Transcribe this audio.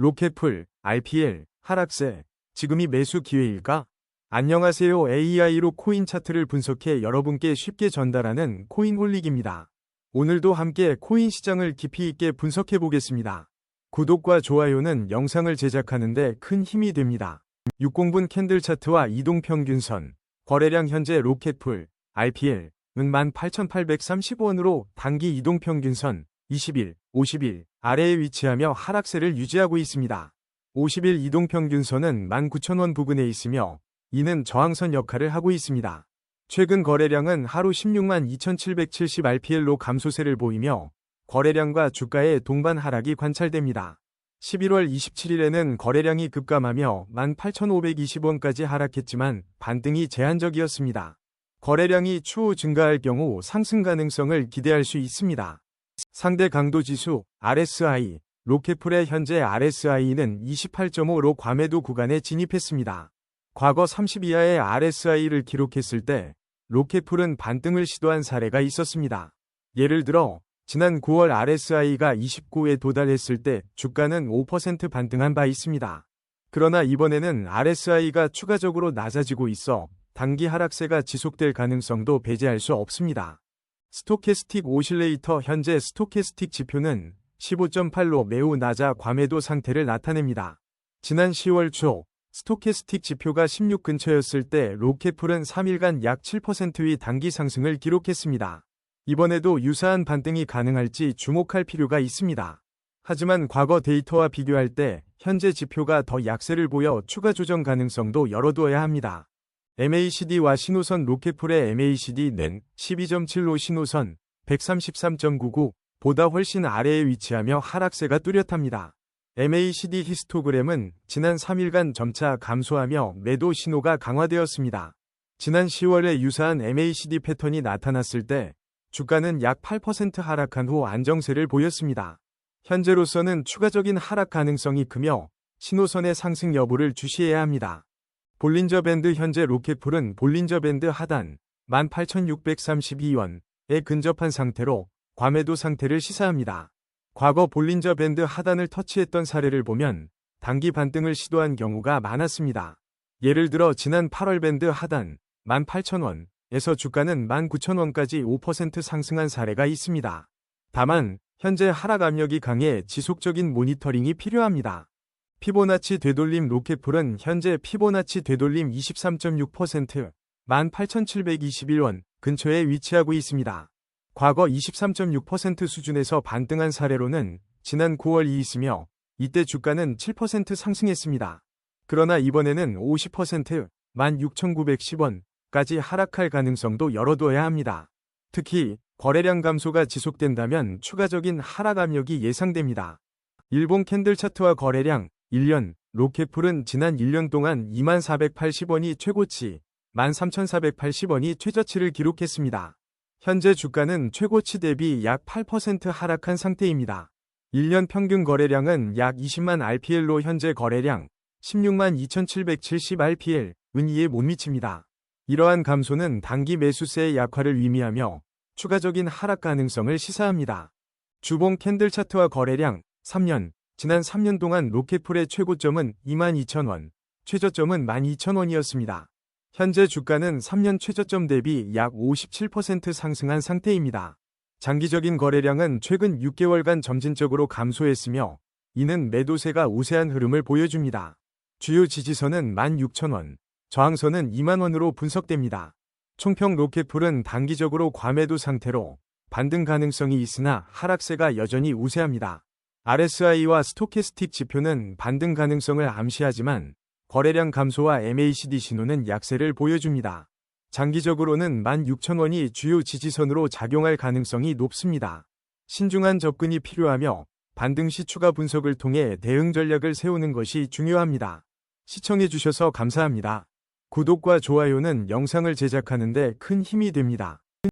로켓풀, RPL, 하락세, 지금이 매수 기회일까? 안녕하세요. AI로 코인 차트를 분석해 여러분께 쉽게 전달하는 코인 홀릭입니다. 오늘도 함께 코인 시장을 깊이 있게 분석해 보겠습니다. 구독과 좋아요는 영상을 제작하는데 큰 힘이 됩니다. 60분 캔들 차트와 이동 평균선, 거래량 현재 로켓풀, RPL, 은 18,830원으로 단기 이동 평균선 20일, 50일 아래에 위치하며 하락세를 유지하고 있습니다. 50일 이동평균선은 19,000원 부근에 있으며 이는 저항선 역할을 하고 있습니다. 최근 거래량은 하루 16만 2,770 RPL로 감소세를 보이며 거래량과 주가의 동반 하락이 관찰됩니다. 11월 27일에는 거래량이 급감하며 18,520원까지 하락했지만 반등이 제한적이었습니다. 거래량이 추후 증가할 경우 상승 가능성을 기대할 수 있습니다. 상대 강도 지수 RSI 로켓풀의 현재 RSI는 28.5로 과매도 구간에 진입했습니다. 과거 30 이하의 RSI를 기록했을 때 로켓풀은 반등을 시도한 사례가 있었습니다. 예를 들어 지난 9월 RSI가 29에 도달했을 때 주가는 5% 반등한 바 있습니다. 그러나 이번에는 RSI가 추가적으로 낮아지고 있어 단기 하락세가 지속될 가능성도 배제할 수 없습니다. 스토캐스틱 오실레이터 현재 스토캐스틱 지표는 15.8로 매우 낮아 과매도 상태를 나타냅니다. 지난 10월 초 스토캐스틱 지표가 16 근처였을 때 로켓풀은 3일간 약 7%의 단기 상승을 기록했습니다. 이번에도 유사한 반등이 가능할지 주목할 필요가 있습니다. 하지만 과거 데이터와 비교할 때 현재 지표가 더 약세를 보여 추가 조정 가능성도 열어두어야 합니다. MACD와 신호선 로켓풀의 MACD는 12.7로 신호선 133.99 보다 훨씬 아래에 위치하며 하락세가 뚜렷합니다. MACD 히스토그램은 지난 3일간 점차 감소하며 매도 신호가 강화되었습니다. 지난 10월에 유사한 MACD 패턴이 나타났을 때 주가는 약 8% 하락한 후 안정세를 보였습니다. 현재로서는 추가적인 하락 가능성이 크며 신호선의 상승 여부를 주시해야 합니다. 볼린저 밴드 현재 로켓풀은 볼린저 밴드 하단 18,632원에 근접한 상태로 과매도 상태를 시사합니다. 과거 볼린저 밴드 하단을 터치했던 사례를 보면 단기 반등을 시도한 경우가 많았습니다. 예를 들어 지난 8월 밴드 하단 18,000원에서 주가는 19,000원까지 5% 상승한 사례가 있습니다. 다만 현재 하락 압력이 강해 지속적인 모니터링이 필요합니다. 피보나치 되돌림 로켓풀은 현재 피보나치 되돌림 23.6% 18,721원 근처에 위치하고 있습니다. 과거 23.6% 수준에서 반등한 사례로는 지난 9월이 있으며 이때 주가는 7% 상승했습니다. 그러나 이번에는 50% 16,910원까지 하락할 가능성도 열어둬야 합니다. 특히 거래량 감소가 지속된다면 추가적인 하락 압력이 예상됩니다. 일본 캔들 차트와 거래량 1년 로켓풀은 지난 1년 동안 2480원이 최고치, 13,480원이 최저치를 기록했습니다. 현재 주가는 최고치 대비 약 8% 하락한 상태입니다. 1년 평균 거래량은 약 20만 RPL로 현재 거래량 16만 2770 RPL, 은이에 못 미칩니다. 이러한 감소는 단기 매수세의 약화를 의미하며 추가적인 하락 가능성을 시사합니다. 주봉 캔들 차트와 거래량 3년 지난 3년 동안 로켓풀의 최고점은 22,000원, 최저점은 12,000원이었습니다. 현재 주가는 3년 최저점 대비 약 57% 상승한 상태입니다. 장기적인 거래량은 최근 6개월간 점진적으로 감소했으며 이는 매도세가 우세한 흐름을 보여줍니다. 주요 지지선은 16,000원, 저항선은 2만원으로 분석됩니다. 총평 로켓풀은 단기적으로 과매도 상태로 반등 가능성이 있으나 하락세가 여전히 우세합니다. RSI와 스토캐스틱 지표는 반등 가능성을 암시하지만 거래량 감소와 MACD 신호는 약세를 보여줍니다. 장기적으로는 16,000원이 주요 지지선으로 작용할 가능성이 높습니다. 신중한 접근이 필요하며 반등 시 추가 분석을 통해 대응 전략을 세우는 것이 중요합니다. 시청해주셔서 감사합니다. 구독과 좋아요는 영상을 제작하는 데 큰 힘이 됩니다.